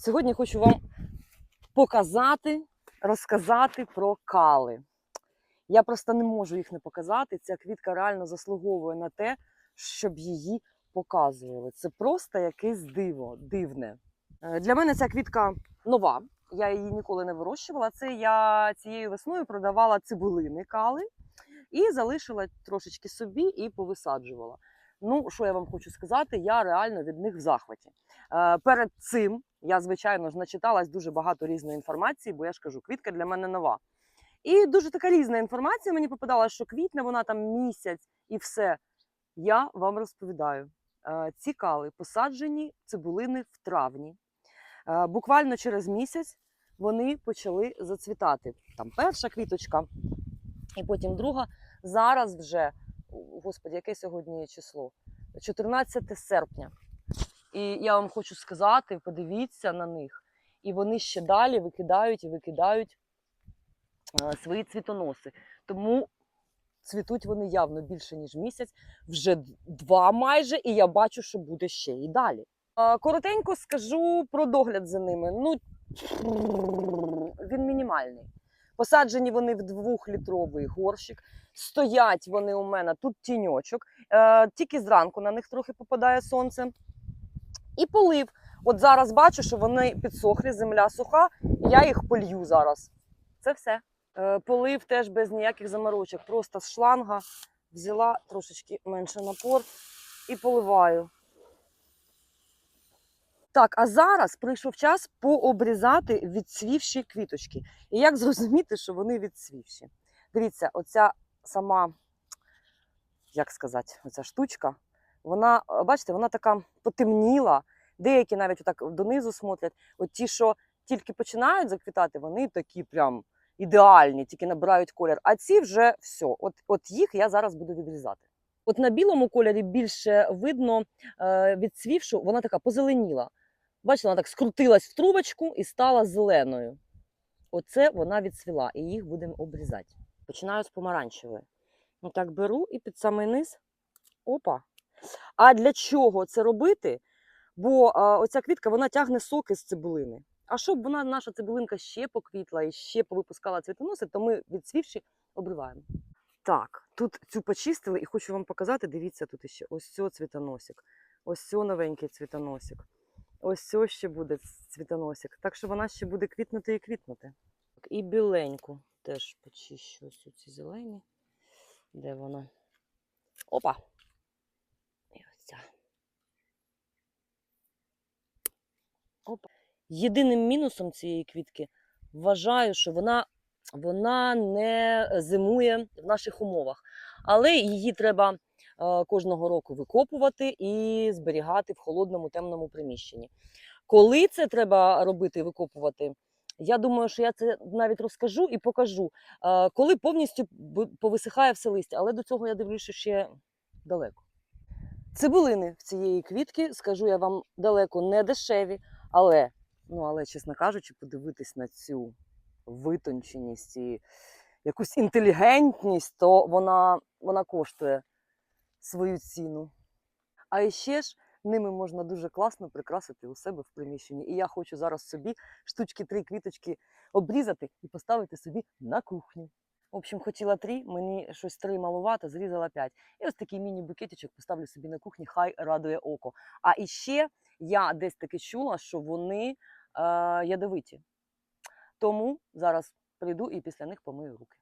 Сьогодні хочу вам показати, розказати про кали. Я просто не можу їх не показати. Ця квітка реально заслуговує на те, щоб її показували. Це просто якесь диво, дивне. Е, Для мене ця квітка нова. Я її ніколи не вирощувала. Це я цією весною продавала цибулини кали і залишила трошечки собі і повисаджувала. Ну, що я вам хочу сказати, я реально від них в захваті. Е, перед цим я, звичайно ж, начиталась дуже багато різної інформації, бо я ж кажу, квітка для мене нова. І дуже така різна інформація мені попадала, що квітне вона там місяць і все. Я вам розповідаю. Е, ці кали посаджені цибулини в травні. Е, буквально через місяць вони почали зацвітати. Там перша квіточка, і потім друга. Зараз вже, господи, яке сьогодні число? 14 серпня. І я вам хочу сказати, подивіться на них. І вони ще далі викидають і викидають е, свої цвітоноси. Тому цвітуть вони явно більше, ніж місяць, вже два майже, і я бачу, що буде ще і далі. Е, Коротенько скажу про догляд за ними. Ну, він мінімальний. Посаджені вони в двохлітровий горщик. Стоять вони у мене тут тіньочок. Е, тільки зранку на них трохи попадає сонце. І полив. От зараз бачу, що вони підсохлі, земля суха, я їх полью зараз. Це все. Е, полив теж без ніяких заморочок. Просто з шланга взяла трошечки менше напор і поливаю. Так, а зараз прийшов час пообрізати відцвівші квіточки. І як зрозуміти, що вони відцвівші? Дивіться, оця сама, як сказати, оця штучка, вона, е, бачите, вона така потемніла. Деякі навіть отак донизу смотрять. От ті, що тільки починають заквітати, вони такі прям ідеальні, тільки набирають колір. А ці вже все. От, от їх я зараз буду відрізати. От на білому кольорі більше видно е, відцвівшу, вона така позеленіла. Бачите, вона так скрутилась в трубочку і стала зеленою. Оце вона відцвіла, і їх будемо обрізати. Починаю з помаранчевої. Ну так беру і під самий низ. Опа. А для чого це робити? Бо а, оця квітка вона тягне соки з цибулини. А щоб вона, наша цибулинка ще поквітла і ще повипускала цвітоноси, то ми відцвівши обриваємо. Так, тут цю почистили і хочу вам показати. Дивіться, тут ще ось цього цвітоносик, ось цього новенький цвітоносик. Ось цього ще буде цвітоносик. Так що вона ще буде квітнути і квітнути. І біленьку теж почищу ось ці зелені. Де вона? Опа! І ось ця. Опа. Єдиним мінусом цієї квітки вважаю, що вона, вона не зимує в наших умовах. Але її треба е, кожного року викопувати і зберігати в холодному темному приміщенні. Коли це треба робити, викопувати, я думаю, що я це навіть розкажу і покажу, е, коли повністю повисихає все листя, але до цього я дивлюся ще далеко. Цибулини в цієї квітки, скажу я вам, далеко не дешеві, але, ну, але, чесно кажучи, подивитись на цю витонченість і якусь інтелігентність, то вона, вона коштує свою ціну. А ще ж ними можна дуже класно прикрасити у себе в приміщенні. І я хочу зараз собі штучки три квіточки обрізати і поставити собі на кухню. В общем, хотіла три, мені щось три малувато, зрізала п'ять. І ось такий міні-букетичок поставлю собі на кухні, хай радує око. А іще я десь таки чула, що вони е, ядовиті. Тому зараз прийду і після них помию руки.